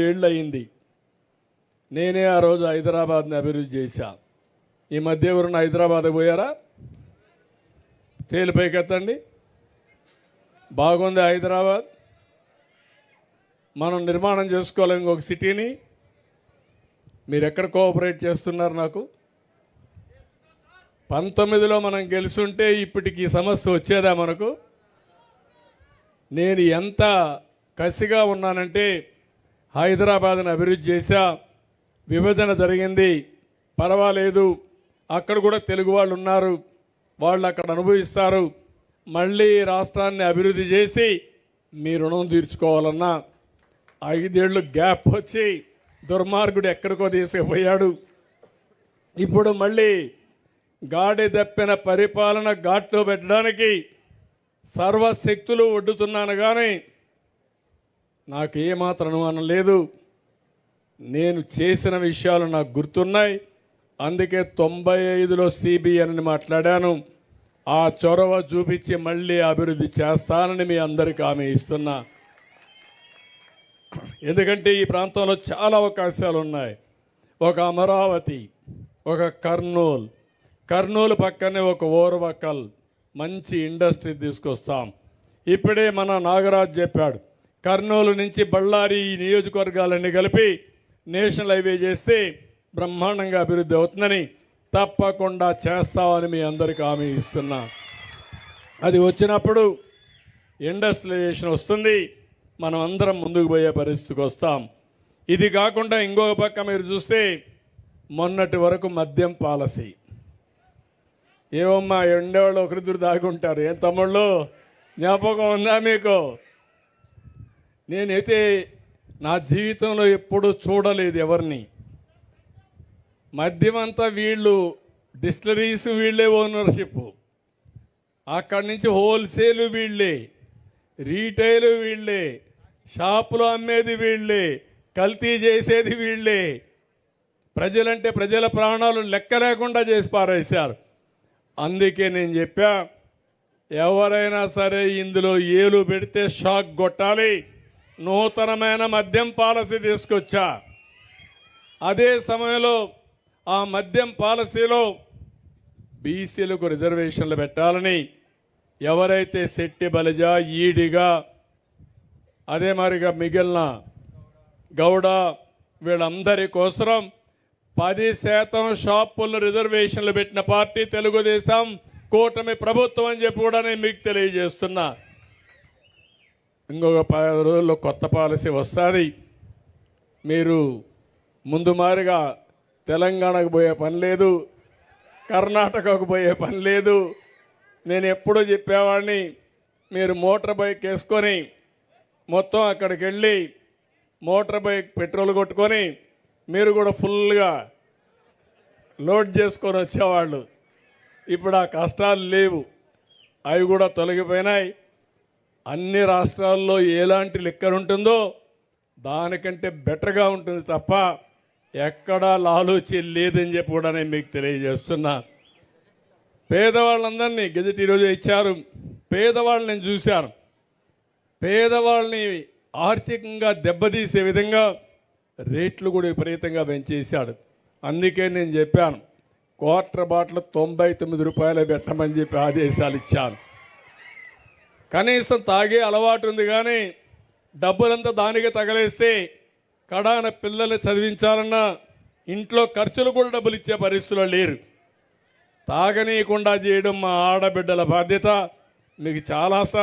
ఏళ్ళు అయింది నేనే ఆ రోజు హైదరాబాద్ని అభివృద్ధి చేశా. ఈ మధ్య ఎవరున్న హైదరాబాద్ పోయారా? చేలు పైకెత్తండి బాగుంది హైదరాబాద్. మనం నిర్మాణం చేసుకోవాలి ఇంకొక సిటీని. మీరు ఎక్కడ కోఆపరేట్ చేస్తున్నారు నాకు? పంతొమ్మిదిలో మనం గెలుచుంటే ఇప్పటికి సమస్య వచ్చేదా మనకు? నేను ఎంత కసిగా ఉన్నానంటే హైదరాబాద్ని అభివృద్ధి చేశా. విభజన జరిగింది. పర్వాలేదు. అక్కడ కూడా తెలుగు వాళ్ళు ఉన్నారు. వాళ్ళు అక్కడ అనుభవిస్తారు. మళ్ళీ రాష్ట్రాన్ని అభివృద్ధి చేసి మీ రుణం తీర్చుకోవాలన్నా ఐదేళ్ళు గ్యాప్ వచ్చి దుర్మార్గుడు ఎక్కడికో తీసుకుపోయాడు. ఇప్పుడు మళ్ళీ గాడి దప్పిన పరిపాలన ఘాట్లో పెట్టడానికి సర్వశక్తులు ఒడ్డుతున్నాను కానీ నాకు ఏమాత్రం అనుమానం లేదు నేను చేసిన విషయాలు నాకు గుర్తున్నాయి. అందుకే తొంభై ఐదులో సిబిఎన్ మాట్లాడాను. ఆ చొరవ చూపించి మళ్ళీ అభివృద్ధి చేస్తానని మీ అందరికీ ఆమె ఇస్తున్నా. ఎందుకంటే ఈ ప్రాంతంలో చాలా అవకాశాలు ఉన్నాయి. ఒక అమరావతి ఒక కర్నూలు. కర్నూలు పక్కనే ఒక ఓర్వకల్ మంచి ఇండస్ట్రీ తీసుకొస్తాం. ఇప్పుడే మన నాగరాజ్ చెప్పాడు. కర్నూలు నుంచి బళ్ళారి ఈ నియోజకవర్గాలన్నీ కలిపి నేషనల్ హైవే చేస్తే బ్రహ్మాండంగా అభివృద్ధి అవుతుందని తప్పకుండా చేస్తామని మీ అందరికీ హామీ ఇస్తున్నా. అది వచ్చినప్పుడు ఇండస్ట్రియలైజేషన్ వస్తుంది మనం అందరం ముందుకు పోయే పరిస్థితికి వస్తాం. ఇది కాకుండా ఇంకొక పక్క మీరు చూస్తే మొన్నటి వరకు మద్యం పాలసీ. ఏమమ్మా ఎండేవాళ్ళు ఒకరిద్దరు దాగుంటారు. ఏం తమ్ముళ్ళు? జ్ఞాపకం ఉందా మీకు? నేనైతే నా జీవితంలో ఎప్పుడూ చూడలేదు ఎవరిని. మద్యమంతా వీళ్ళు డిస్టరీస్ వీళ్ళే ఓనర్షిప్. అక్కడి నుంచి హోల్సేల్ వీళ్ళే రీటైల్ వీళ్ళే షాపులో అమ్మేది వీళ్ళే కల్తీ చేసేది వీళ్ళే. ప్రజలంటే ప్రజల ప్రాణాలు లెక్క లేకుండా చేసి పారేశారు. అందుకే నేను చెప్పా ఎవరైనా సరే ఇందులో ఏలు పెడితే షాక్ కొట్టాలి. నూతనమైన మద్యం పాలసీ తీసుకొచ్చా. అదే సమయంలో ఆ మద్యం పాలసీలో బీసీలకు రిజర్వేషన్లు పెట్టాలని ఎవరైతే శెట్టి బలిజ ఈడిగా అదే మరిగా మిగిలిన గౌడ వీళ్ళందరి కోసం పది శాతం షాపుల్లో రిజర్వేషన్లు పెట్టిన పార్టీ తెలుగుదేశం కూటమి ప్రభుత్వం అని చెప్పి కూడా నేను మీకు తెలియజేస్తున్నా. ఇంకొక పది రోజుల్లో కొత్త పాలసీ వస్తుంది. మీరు ముందు మారిగా తెలంగాణకు పోయే పని లేదు కర్ణాటకకు పోయే పని లేదు. నేను ఎప్పుడూ చెప్పేవాడిని మీరు మోటార్ బైక్ వేసుకొని మొత్తం అక్కడికి వెళ్ళి మోటార్ బైక్ పెట్రోల్ కొట్టుకొని మీరు కూడా ఫుల్గా లోడ్ చేసుకొని వచ్చేవాళ్ళు. ఇప్పుడు ఆ కష్టాలు లేవు. అవి కూడా తొలగిపోయినాయి. అన్ని రాష్ట్రాల్లో ఎలాంటి లిక్కర్ ఉంటుందో దానికంటే బెటర్గా ఉంటుంది తప్ప ఎక్కడా లాలూచి లేదని చెప్పి కూడా నేను మీకు తెలియజేస్తున్నా. పేదవాళ్ళందరినీ గెజెట్ ఈరోజు ఇచ్చారు. పేదవాళ్ళని నేను చూశాను. పేదవాళ్ళని ఆర్థికంగా దెబ్బతీసే విధంగా రేట్లు కూడా విపరీతంగా పెంచేశాడు. అందుకే నేను చెప్పాను క్వార్టర్ బాటిల్ తొంభై తొమ్మిది రూపాయలు పెట్టమని చెప్పి ఆదేశాలు ఇచ్చాను. కనీసం తాగే అలవాటు ఉంది కానీ డబ్బులంతా దానికి తగలేస్తే కడాన పిల్లల్ని చదివించాలన్నా ఇంట్లో ఖర్చులు కూడా డబ్బులు ఇచ్చే పరిస్థితుల్లో లేరు. తాగనీయకుండా చేయడం మా ఆడబిడ్డల బాధ్యత. మీకు చాలాసార్లు